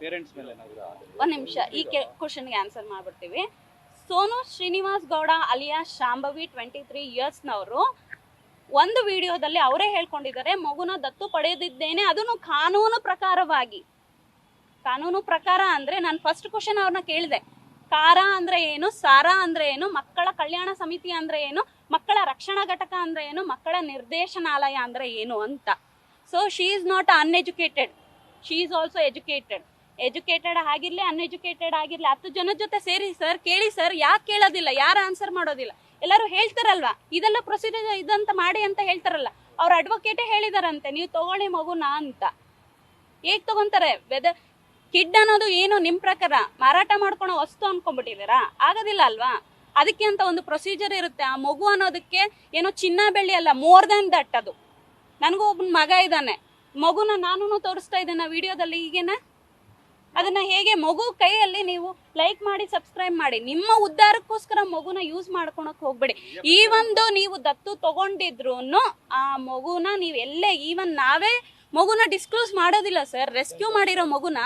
Parents ಮೇಲೆ ಒಂದ್ ನಿಮಿಷ. ಈ ಕ್ವಶನ್ಗೆ answer ಮಾಡ್ಬಿಡ್ತೀವಿ. Sonu Srinivas Gowda alias Shambhavi twenty three ಇಯರ್ಸ್ನವರು ಒಂದು ವಿಡಿಯೋದಲ್ಲಿ ಅವರೇ ಹೇಳ್ಕೊಂಡಿದ್ದಾರೆ, ಮಗುನ ದತ್ತು ಪಡೆದಿದ್ದೇನೆ. ಅದನ್ನು ಕಾನೂನು ಪ್ರಕಾರವಾಗಿ, ಕಾನೂನು ಪ್ರಕಾರ ಅಂದ್ರೆ ನಾನು ಫಸ್ಟ್ ಕ್ವಶನ್ ಅವ್ರನ್ನ ಕೇಳಿದೆ. ಕಾರ ಅಂದ್ರೆ ಏನು, ಸಾರ ಅಂದ್ರೆ ಏನು, ಮಕ್ಕಳ ಕಲ್ಯಾಣ ಸಮಿತಿ ಅಂದ್ರೆ ಏನು, ಮಕ್ಕಳ ರಕ್ಷಣಾ ಘಟಕ ಅಂದ್ರೆ ಏನು, ಮಕ್ಕಳ ನಿರ್ದೇಶನಾಲಯ ಅಂದ್ರೆ ಏನು ಅಂತ. So she is not uneducated she is also educated educated ಆಗಿರ್ಲಿ ಅನ್ಎಜುಕೇಟೆಡ್ ಆಗಿರ್ಲಿ, ಹತ್ತು ಜನ ಜೊತೆ ಸೇರಿ ಸರ್ ಕೇಳಿ ಸರ್ ಯಾಕೆ ಕೇಳೋದಿಲ್ಲ, ಯಾರು ಆನ್ಸರ್ ಮಾಡೋದಿಲ್ಲ. ಎಲ್ಲರೂ ಹೇಳ್ತಾರಲ್ವಾ? ಇದೆಲ್ಲ ಪ್ರೊಸೀಜರ್ ಇದಂತ ಮಾಡಿ ಅಂತ ಹೇಳ್ತಾರಲ್ಲ. ಅವ್ರ ಅಡ್ವೊಕೇಟೇ ಹೇಳಿದಾರಂತೆ, ನೀವು ತಗೊಳ್ಳಿ ಮಗುನಾ ಅಂತ. ಹೇಗ್ ತಗೊಂತಾರೆ? ವೆದರ್ ಕಿಡ್ ಅನ್ನೋದು ಏನು ನಿಮ್ ಪ್ರಕಾರ ಮಾರಾಟ ಮಾಡ್ಕೊಳೋ ವಸ್ತು ಅನ್ಕೊಂಡ್ಬಿಟ್ಟಿದ್ದೀರಾ? ಆಗೋದಿಲ್ಲ ಅಲ್ವಾ? ಅದಕ್ಕೆ ಅಂತ ಒಂದು ಪ್ರೊಸೀಜರ್ ಇರುತ್ತೆ. ಆ ಮಗು ಅನ್ನೋದಕ್ಕೆ ಏನೋ ಚಿನ್ನ ಬೆಳ್ಳಿ ಅಲ್ಲ ಮೋರ್ ದನ್ ದಟ್ ಅದು. ನನಗೂ ಒಬ್ಬನ ಮಗ ಇದ್ದಾನೆ. ಮಗುನ ನಾನು ತೋರಿಸ್ತಾ ಇದ್ದೇನೆ ವಿಡಿಯೋದಲ್ಲಿ ಈಗೇನ? ಅದನ್ನ ಹೇಗೆ ಮಗು ಕೈಯಲ್ಲಿ ನೀವು ಲೈಕ್ ಮಾಡಿ ಸಬ್ಸ್ಕ್ರೈಬ್ ಮಾಡಿ, ನಿಮ್ಮ ಉದ್ಧಾರಕ್ಕೋಸ್ಕರ ಮಗುನ ಯೂಸ್ ಮಾಡ್ಕೊಳಕ್ ಹೋಗ್ಬೇಡಿ. ಈ ಒಂದು ನೀವು ದತ್ತು ತಗೊಂಡಿದ್ರು ಆ ಮಗುನ ನೀವು ಎಲ್ಲೇ, ಈವನ್ ನಾವೇ ಮಗುನ ಡಿಸ್ಕ್ಲೋಸ್ ಮಾಡೋದಿಲ್ಲ ಸರ್ ರೆಸ್ಕ್ಯೂ ಮಾಡಿರೋ ಮಗುನ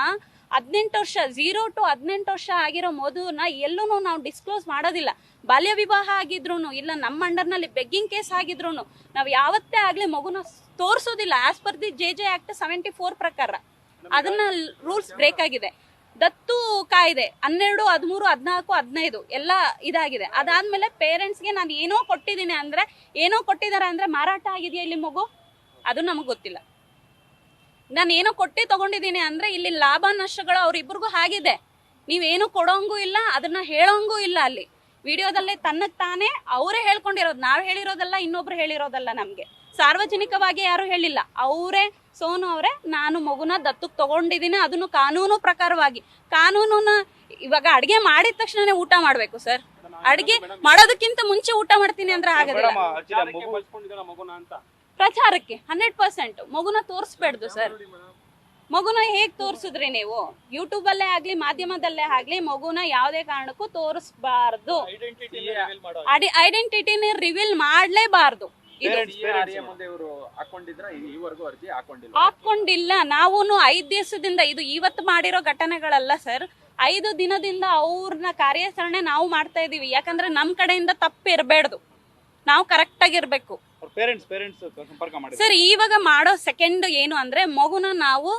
ಹದಿನೆಂಟು ವರ್ಷ ಝೀರೋ ಟು ಹದಿನೆಂಟು ವರ್ಷ ಆಗಿರೋ ಮಗುನ ಎಲ್ಲೂ ನಾವು ಡಿಸ್ಕ್ಲೋಸ್ ಮಾಡೋದಿಲ್ಲ. ಬಾಲ್ಯ ವಿವಾಹ ಆಗಿದ್ರು ಇಲ್ಲ ನಮ್ಮ ಅಂಡರ್ನಲ್ಲಿ ಬೆಗ್ಗಿಂಗ್ ಕೇಸ್ ಆಗಿದ್ರು ನಾವು ಯಾವತ್ತೇ ಆಗಲಿ ಮಗುನ ತೋರಿಸೋದಿಲ್ಲ. As per the J J act seventy four ಪ್ರಕಾರ. ಅದನ್ನ ರೂಲ್ಸ್ ಬ್ರೇಕ್ ಆಗಿದೆ. ದತ್ತು ಕಾಯ್ದೆ, ಹನ್ನೆರಡು, ಹದಿಮೂರು, ಹದಿನಾಲ್ಕು, ಹದಿನೈದು ಎಲ್ಲ ಇದಾಗಿದೆ. ಅದಾದ್ಮೇಲೆ ಪೇರೆಂಟ್ಸ್ಗೆ ನಾನು ಏನೋ ಕೊಟ್ಟಿದ್ದೀನಿ ಅಂದ್ರೆ, ಏನೋ ಕೊಟ್ಟಿದ್ದಾರೆ ಅಂದ್ರೆ ಮಾರಾಟ ಆಗಿದೆಯಾ ಇಲ್ಲಿ ಮಗು? ಅದು ನಮಗೆ ಗೊತ್ತಿಲ್ಲ. ನಾನು ಏನೋ ಕೊಟ್ಟು ತಗೊಂಡಿದ್ದೀನಿ ಅಂದ್ರೆ ಇಲ್ಲಿ ಲಾಭ ನಷ್ಟಗಳು ಅವ್ರಿಬ್ರಿಗೂ ಆಗಿದೆ. ನೀವೇನು ಕೊಡೋಂಗೂ ಇಲ್ಲ, ಅದನ್ನ ಹೇಳೋಂಗೂ ಇಲ್ಲ ಅಲ್ಲಿ. ವಿಡಿಯೋದಲ್ಲೇ ತನ್ನ ತಾನೇ ಅವರೇ ಹೇಳ್ಕೊಂಡಿರೋದು, ನಾವು ಹೇಳಿರೋದಲ್ಲ, ಇನ್ನೊಬ್ರು ಹೇಳಿರೋದಲ್ಲ ನಮ್ಗೆ. ಸಾರ್ವಜನಿಕವಾಗಿ ಯಾರು ಹೇಳಿಲ್ಲ. ಅವರೇ ಸೋನು ಅವರೇ ನಾನು ಮಗುನ ದತ್ತಕ್ಕೆ ತಗೊಂಡಿದ್ದೀನಿ ಅದನ್ನು ಕಾನೂನು ಪ್ರಕಾರವಾಗಿ ಕಾನೂನುನ ಇವಾಗ ಅಡಿಗೆ ಮಾಡಿದ ತಕ್ಷಣನೇ ಊಟ ಮಾಡಬೇಕು ಸರ್. ಅಡಿಗೆ ಮಾಡೋದಕ್ಕಿಂತ ಮುಂಚೆ ಊಟ ಮಾಡ್ತೀನಿ ಅಂದ್ರೆ ಆಗೋದಿಲ್ಲ ಪ್ರಚಾರಕ್ಕೆ ಹಂಡ್ರೆಡ್ ಪರ್ಸೆಂಟ್. ಮಗುನ ತೋರಿಸ್ಬೇಡ್ದು ಸರ್. ಮಗುನ ಹೇಗ್ ತೋರಿಸಿದ್ರಿ ನೀವು? ಯೂಟ್ಯೂಬ್ ಅಲ್ಲೇ ಆಗ್ಲಿ ಮಾಧ್ಯಮದಲ್ಲೇ ಆಗ್ಲಿ ಮಗುನ ಯಾವುದೇ ಕಾರಣಕ್ಕೂ ತೋರಿಸಬಾರ್ದು. ಐಡೆಂಟಿಟಿನ ರಿವೀಲ್ ಮಾಡ್ಲೇಬಾರ್ದು. ಹಾಕೊಂಡಿಲ್ಲ. ನಾವು ನಾವೂನು ಐದ್ ದಿವಸದಿಂದ ಇದು ಇವತ್ತು ಮಾಡಿರೋ ಘಟನೆಗಳಲ್ಲ ಸರ್. ಐದು ದಿನದಿಂದ ಅವ್ರನ್ನ ಕಾರ್ಯಾಚರಣೆ ನಾವು ಮಾಡ್ತಾ ಇದೀವಿ. ಯಾಕಂದ್ರೆ ನಮ್ ಕಡೆಯಿಂದ ತಪ್ಪು ಇರಬೇಡ್ದು ನಾವು ಕರೆಕ್ಟ್ ಆಗಿರ್ಬೇಕು ಅವ್ರ ಪೇರೆಂಟ್ಸ್ ಪೇರೆಂಟ್ಸ್ ಸಂಪರ್ಕ ಮಾಡಿ ಸರ್ ಇವಾಗ ಮಾಡೋ ಸೆಕೆಂಡ್ ಏನು ಅಂದ್ರೆ ಮಗುನ ನಾವು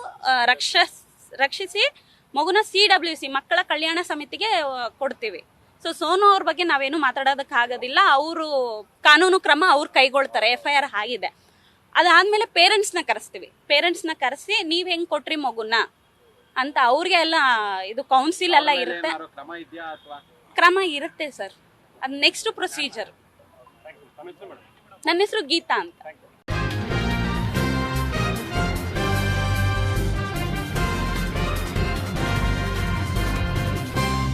ರಕ್ಷ ರಕ್ಷಿಸಿ ಮಗುನ ಸಿ ಡಬ್ಲ್ಯೂ ಸಿ ಮಕ್ಕಳ ಕಲ್ಯಾಣ ಸಮಿತಿಗೆ ಕೊಡ್ತೀವಿ. ಸೊ ಸೋನು ಅವ್ರ ಬಗ್ಗೆ ನಾವೇನು ಮಾತಾಡೋದಕ್ಕೆ ಆಗೋದಿಲ್ಲ ಅವರು ಕಾನೂನು ಕ್ರಮ ಅವ್ರು ಕೈಗೊಳ್ತಾರೆ. ಎಫ್ ಐ ಆರ್ ಆಗಿದೆ. ಅದಾದ್ಮೇಲೆ ಪೇರೆಂಟ್ಸ್ನ ಕರೆಸ್ತೀವಿ. ಪೇರೆಂಟ್ಸ್ನ ಕರೆಸಿ ನೀವು ಹೆಂಗ್ ಕೊಟ್ರಿ ಮಗುನ? ಅಂತ ಅವ್ರಿಗೆ ಎಲ್ಲ ಇದು ಕೌನ್ಸಿಲ್ ಎಲ್ಲ ಇರುತ್ತೆ. ಕ್ರಮ ಇರುತ್ತೆ ಸರ್ ಅದು ನೆಕ್ಸ್ಟ್ ಪ್ರೊಸೀಜರ್ ನನ್ನ ಹೆಸರು ಗೀತಾ ಅಂತ.